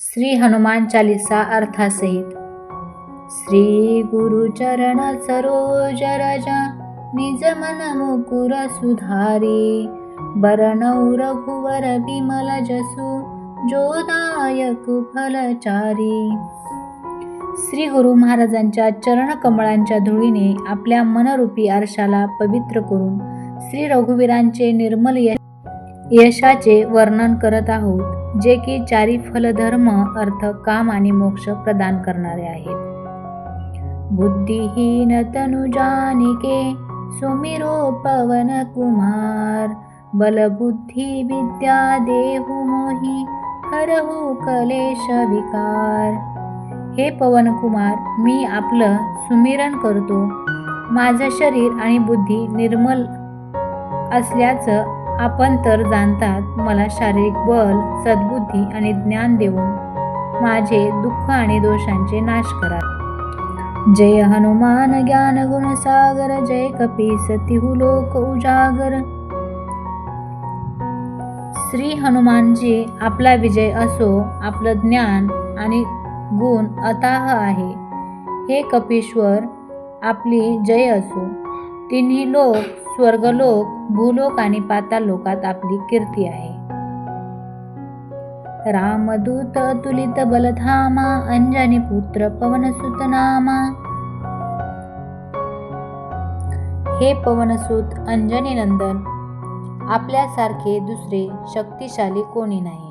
श्री हनुमान चालीसा अर्थासहित. श्री गुरुचरण सरोज रजा निज मन मुकुर सुधारी. बरनौ रघुवर बिमल जसु जोदायक फलचारी. श्री गुरु महाराजांच्या चरण कमळांच्या धुळीने आपल्या मनरूपी आरशाला पवित्र करून श्री रघुवीरांचे निर्मल यश यशाचे वर्णन करत आहोत. जे की चारी फलधर्म अर्थ काम आणि मोक्ष प्रदान करणारे आहेत. बुद्धिहीन तनुजानिके सुमिरो पवन कुमार बलबुद्धी विद्या देहु मोही हरहु कलेश विकार. हे पवन कुमार मी आपलं सुमिरण करतो. माझं शरीर आणि बुद्धी निर्मल असल्याचं आपण तर जाणतात मला शारीरिक बल सद्बुद्धी आणि ज्ञान देऊन. माझे दुःख आणि दोषांचे नाश करा. जय हनुमान ज्ञान गुण सागर जय कपी तिहु लोक उजागर. श्री हनुमानजी आपला विजय असो आपलं ज्ञान आणि गुण अताह आहे. हे कपीश्वर आपली जय असो. तिन्ही लोक स्वर्गलोक भूलोक आणि पाताल लोकात आपली कीर्ती आहे. रामदूत तुलित बलधामा अंजनी पुत्र पवनसुत नामा. हे पवनसुत अंजनी नंदन आपल्यासारखे दुसरे शक्तिशाली कोणी नाही.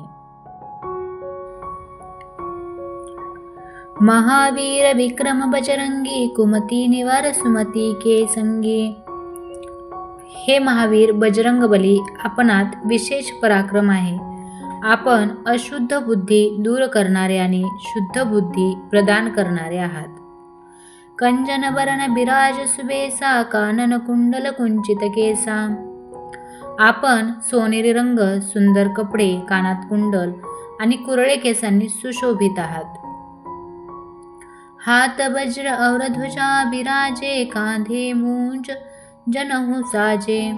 महावीर विक्रम बजरंगी कुमती निवार सुमती के संगी. हे महावीर बजरंग बली आपणात विशेष पराक्रम आहे. आपण अशुद्ध बुद्धी दूर करणारे आणि शुद्ध बुद्धी प्रदान करणारे आहात. कंजन बिराज सुबेसा कानन कुंडल कुंचित केसा. आपण सोनेरी रंग सुंदर कपडे कानात कुंडल आणि कुरळे केसांनी सुशोभित आहात. हात वज्र औरध्वजा बिराजे कांधे मुंज जनहू साजे.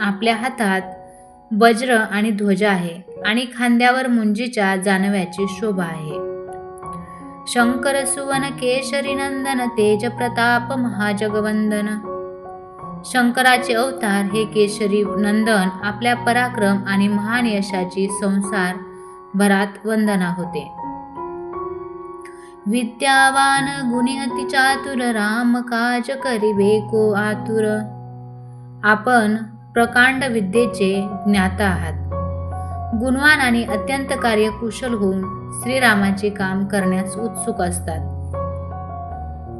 आपल्या हातात वज्र आणि ध्वजा आहे आणि खांद्यावर मुंजीच्या जानव्याची शोभा आहे. शंकर सुवन केशरी नंदन तेज प्रताप महाजगवंदन. शंकराचे अवतार हे केशरी नंदन आपल्या पराक्रम आणि महान यशाची संसार भरात वंदना होते. विद्यावान गुणी अति चातुर राम काज करिबे को आतुर आपण प्रकांड विद्येचे ज्ञाता आहात गुणवान आणि अत्यंत कार्यकुशल होऊन श्रीरामाचे काम करण्यास उत्सुक असतात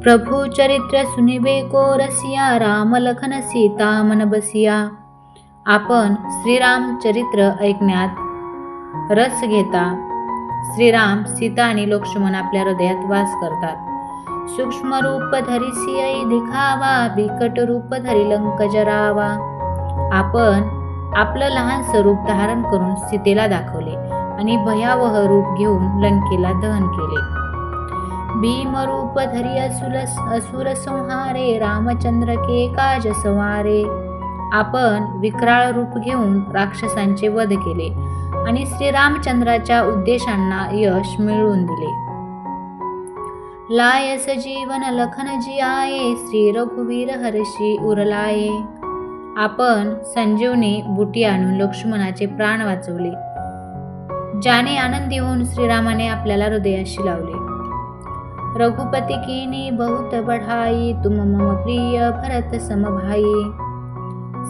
प्रभू चरित्र सुनिबे को रसिया राम लखन सीता मन बसिया आपण श्रीराम चरित्र ऐकण्यात रस घेता श्रीराम सीता आणि लक्ष्मण आपल्या हृदयात वास करतात. सूक्ष्म रूप धरी सियई दिखावा बिकट रूप धरी लंक जरावा आपण आपलं लहान स्वरूप धारण करून सीतेला दाखवले आणि भयावह रूप घेऊन लंकेला दहन केले. भीम रूप धरी असुर असुर संहारे रामचंद्र के काज संवारे आपण विक्राळ रूप घेऊन राक्षसांचे वध केले आणि श्रीरामचंद्राच्या उद्देशांना यश मिळवून दिले. लायस जीवन लखन जी आये श्री रघुवीर हर्षी उरलाये. आपण संजीवनी बुटी आणून लक्ष्मणाचे प्राण वाचवले. ज्याने आनंदी होऊन श्रीरामाने आपल्याला हृदयाशी लावले. रघुपती किनी बहुत बढाई तुम मम प्रिय भरत समभाई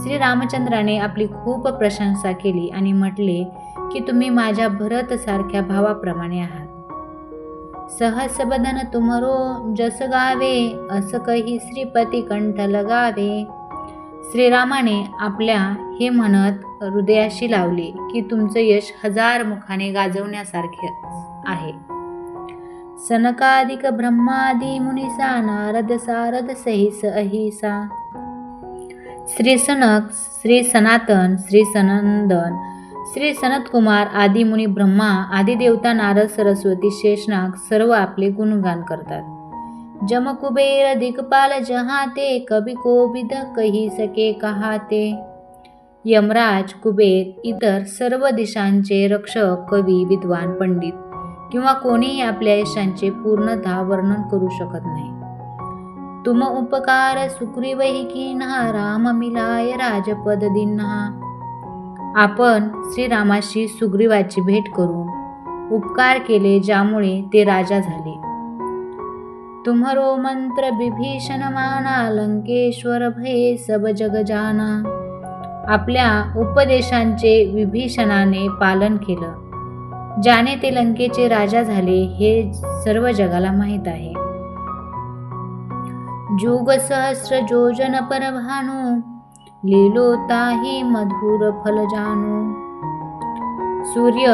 श्री रामचंद्राने आपली खूप प्रशंसा केली आणि म्हटले की तुम्ही माझ्या भरतसारख्या भावाप्रमाणे आहात. सहसबदन तुमरो जस गावे असं कही श्रीपती कंठ लगावे. श्रीरामाने आपल्या हे म्हणत हृदयाशी लावले की तुमचं यश हजार मुखाने गाजवण्यासारखे आहे. सनकादिक ब्रह्मादी मुनिसा नारद सारद सहिस अहिसा. श्री सनक श्री सनातन श्री सनंदन श्री सनतकुमार आदिमुनी ब्रह्मा आदिदेवता नारद सरस्वती शेषनाग सर्व आपले गुणगान करतात. जम कुबेर दिगपाल जहाते कभी कोविद कही सके कहाते. यमराज कुबेर इतर सर्व दिशांचे रक्षक कवी विद्वान पंडित किंवा कोणीही आपल्या यशांचे पूर्णतः वर्णन करू शकत नाही. तुम उपकार सुग्रीवही कीन्हा राम मिलाय राजपद दिन्हा. आपण श्रीरामाशी सुग्रीवाची भेट करून उपकार केले ज्यामुळे ते राजा झाले. तुम्हरो मंत्र बिभीषण माना लंकेश्वर भये सब जग जाना. आपल्या उपदेशांचे विभीषणाने पालन केलं. ज्याने ते लंकेचे राजा झाले हे सर्व जगाला माहीत आहे. जुग सहस्र जोजन परभानू लीलोताही मधुर फल जानू. सूर्य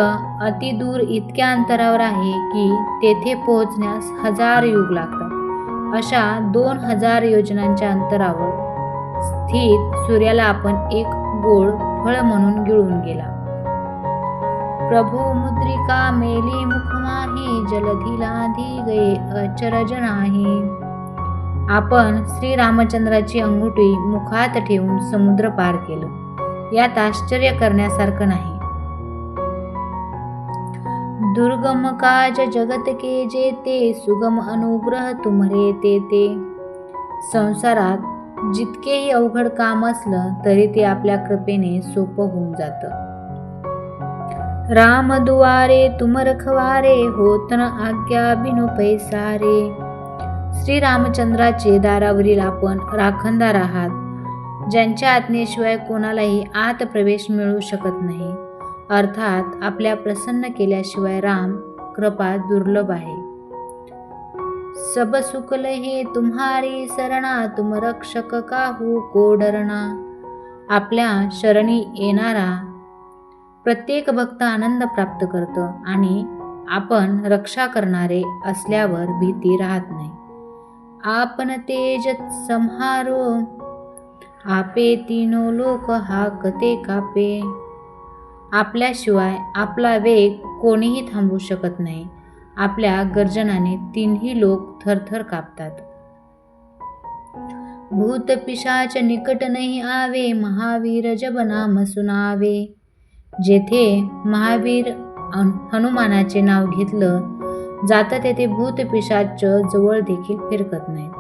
अतिदूर इतक्या अंतरावर आहे की तेथे पोहोचण्यास हजार युग लागतात. अशा दोन हजार योजनांच्या अंतरावर स्थित सूर्याला आपण एक गोड फळ म्हणून गिळून गेला. प्रभू मुद्रिका मेली मुखमाही जलधिलाधी गये अचरज नाही. आपण श्रीरामचंद्राची अंगुठी मुखात ठेवून समुद्र पार केलं. यात आश्चर्य करण्यासारखं नाही. दुर्गम काज जगत के जे ते सुगम अनुग्रह तुमरे ते ते संसारात जितकेही अवघड काम असलं तरी ते आपल्या कृपेने सोपं होऊन जातं. राम दुवारे तुम रखवारे होत आज्ञा बिनु पैसारे. श्रीरामचंद्राचे दारावरील आपण राखणदार आहात ज्यांच्या आज्ञेशिवाय कोणालाही आत प्रवेश मिळू शकत नाही. अर्थात आपल्या प्रसन्न केल्याशिवाय राम कृपा दुर्लभ आहे. सब सुकल हे तुम्हारी सरणा तुम रक्षक काहू को डरणा आपल्या शरणी येणारा प्रत्येक भक्त आनंद प्राप्त करतो आणि आपण रक्षा करणारे असल्यावर भीती राहत नाही. आपण तेज संहारो आपे तीनो लोक हाकते कापे. आपल्याशिवाय आपला वेग कोणीही थांबवू शकत नाही. आपल्या गर्जनाने तीनही लोक थरथर कापतात. भूत पिशाच निकट नाही आवे महावीर जब नाम सुनावे. जेथे महावीर हनुमानाचे नाव घेतलं जातात तेथे भूत पिशाच जवळ देखील फिरकत नाहीत.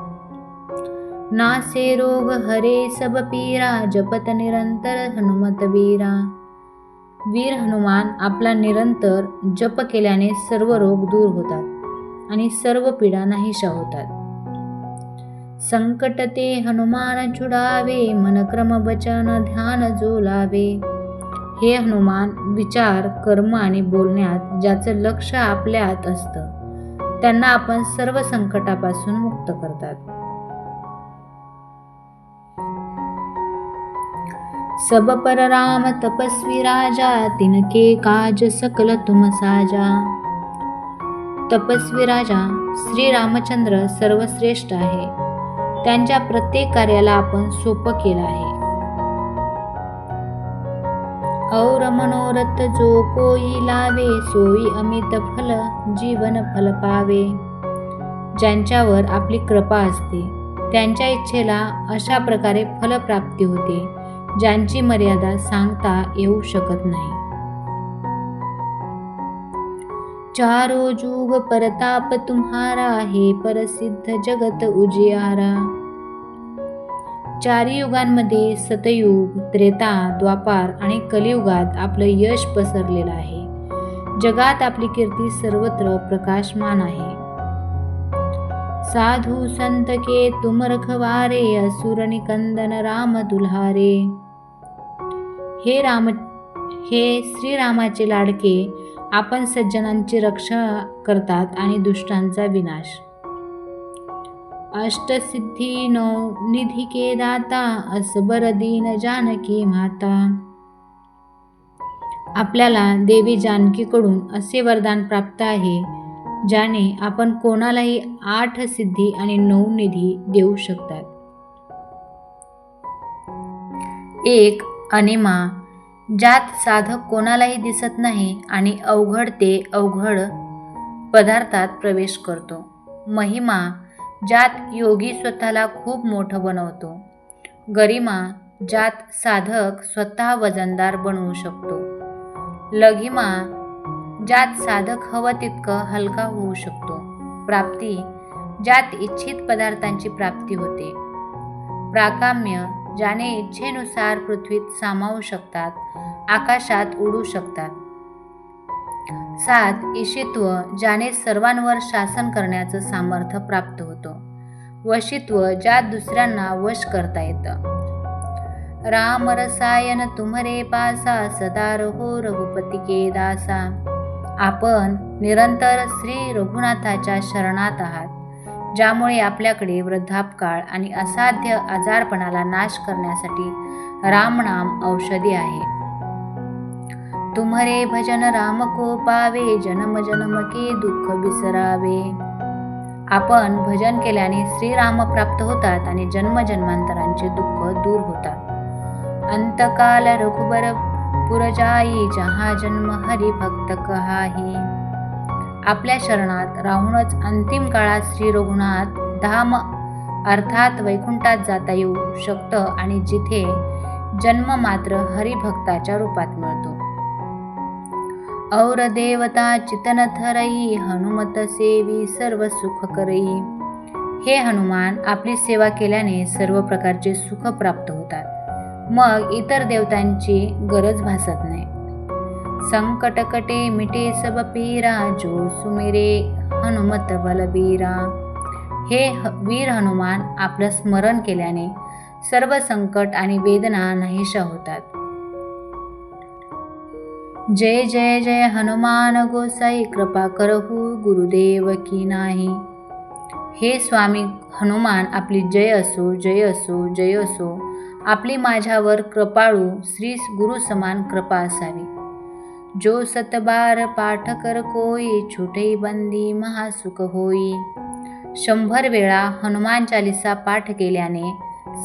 नासे रोग हरे सब पीरा जपत निरंतर हनुमत वीरा. वीर हनुमान आपला निरंतर जप केल्याने सर्व रोग दूर होतात आणि सर्व पीडा नाहीशा होतात. संकट ते हनुमान छुडावे मनक्रम वचन ध्यान जोलावे. हे हनुमान विचार कर्म आणि बोलण्यात ज्याचं लक्ष आपल्यात असतं त्यांना आपण सर्व संकटापासून मुक्त करतात. सब पर राम तपस्वी राजा तिनके काज सकल तुम साजा. तपस्वी राजा श्री रामचंद्र सर्वश्रेष्ठ आहे. त्यांच्या प्रत्येक कार्याला आपण सोपं केलं आहे. मनोरथ जो कोई लावे सोई अमित फल जीवन फल पावे. ज्यांच्यावर आपली कृपा असते त्यांच्या इच्छेला अशा प्रकारे फलप्राप्ती होते ज्यांची मर्यादा सांगता येऊ शकत नाही. चारो जुग परताप तुम्हारा हे प्रसिद्ध जगत उजियारा. चारी युगांमध्ये सतयुग त्रेता द्वापार आणि कलियुगात आपलं यश पसरलेलं आहे. जगात आपली कीर्ती सर्वत्र प्रकाशमान आहे. साधू संत के तुम रखवारे असुर निकंदन राम दुल्हारे. हे राम हे श्रीरामाचे लाडके आपण सज्जनांची रक्षा करतात आणि दुष्टांचा विनाश. अष्टसिद्धी नौ निधी के दाता असबर दीन जानकी माता. आपल्याला देवी जानकीकडून असे वरदान प्राप्त आहे ज्याने आपण कोणालाही आठ सिद्धी आणि नऊ निधी देऊ शकतात. एक अनिमा. ज्यात साधक कोणालाही दिसत नाही आणि अवघड ते अवघड पदार्थात प्रवेश करतो. महिमा. ज्यात योगी स्वतःला खूप मोठं बनवतो. गरिमा ज्यात साधक स्वतः वजनदार बनवू शकतो. लघिमा ज्यात साधक हवं तितकं हलका होऊ शकतो. प्राप्ती ज्यात इच्छित पदार्थांची प्राप्ती होते. प्राकाम्य ज्याने इच्छेनुसार पृथ्वीत सामावू शकतात आकाशात उडू शकतात. सात ईशित्व ज्याने सर्वांवर शासन करण्याचं सामर्थ्य प्राप्त होतं. वशित्व ज्यात दुसऱ्यांना वश करता येतं. राम रसायन तुमरे पासा सदा रघो रघुपती के दासा. आपण निरंतर श्री रघुनाथाच्या शरणात आहात ज्यामुळे आपल्याकडे वृद्धापकाळ आणि असाध्य आजारपणाला नाश करण्यासाठी रामनाम औषधी आहे. तुम्हरे भजन राम को पावे जन्म जन्म के दुःख विसरावे आपण भजन केल्याने श्रीराम प्राप्त होतात आणि जन्मजन्मांतरांचे दुःख दूर होतात. अंतकाल रघुबर पुरजाई जहा जन्म हरी भक्त कहाही। आपल्या शरणात राहूनच अंतिम काळात श्री रघुनाथ धाम अर्थात वैकुंठात जाता येऊ शकतं आणि जिथे जन्म मात्र हरिभक्ताच्या रूपात मिळतो. और देवता चितन थरई हनुमत सेवी सर्व सुख करई हे हनुमान आपली सेवा केल्याने सर्व प्रकारचे सुख प्राप्त होतात. मग इतर देवतांची गरज भासत नाही. संकटकटे मिटे सब पीरा जो सुमिरे हनुमत बलबीरा. हे ह- वीर हनुमान आपलं स्मरण केल्याने सर्व संकट आणि वेदना नाहीशा होतात. जय जय जय हनुमान गोसाई कृपा करहू गुरुदेव की नाही. हे स्वामी हनुमान आपली जय असो जय असो जय असो आपली माझ्यावर कृपाळू श्री गुरु समान कृपा असावी. जो सतबार पाठ कर कोई छोटे बंदी महासुख होई. शंभर वेळा हनुमान चालिसा पाठ केल्याने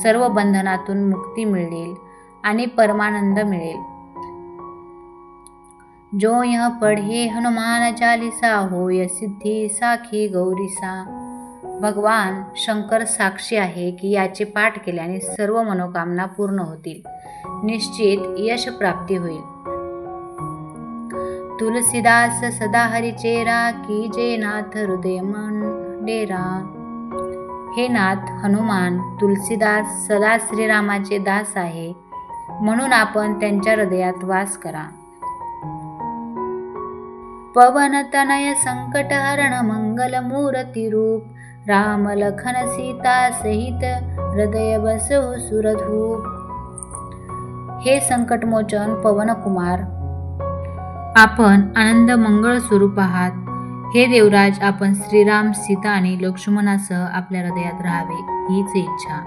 सर्व बंधनातून मुक्ती मिळेल आणि परमानंद मिळेल. जो यह पढ़े हनुमान चालीसा होय सिद्धी साखी गौरीसा। भगवान शंकर साक्षी आहे की याचे पाठ केल्याने सर्व मनोकामना पूर्ण होतील. निश्चित यश प्राप्ती होईल. तुलसीदास सदा हरिचेरा की जे नाथ हृदय डेरा। हे नाथ हनुमान तुलसीदास सदा श्रीरामाचे दास आहे म्हणून आपण त्यांच्या हृदयात वास करा. पवन तनय संकट हरण मंगल मूर्ती रूप राम लखन सीता सहित हृदय बसहु सुरधूप। हे संकटमोचन पवनकुमार आपण आनंद मंगळ स्वरूप आहात. हे देवराज आपण श्रीराम सीता आणि लक्ष्मणासह आपल्या हृदयात राहावे हीच इच्छा.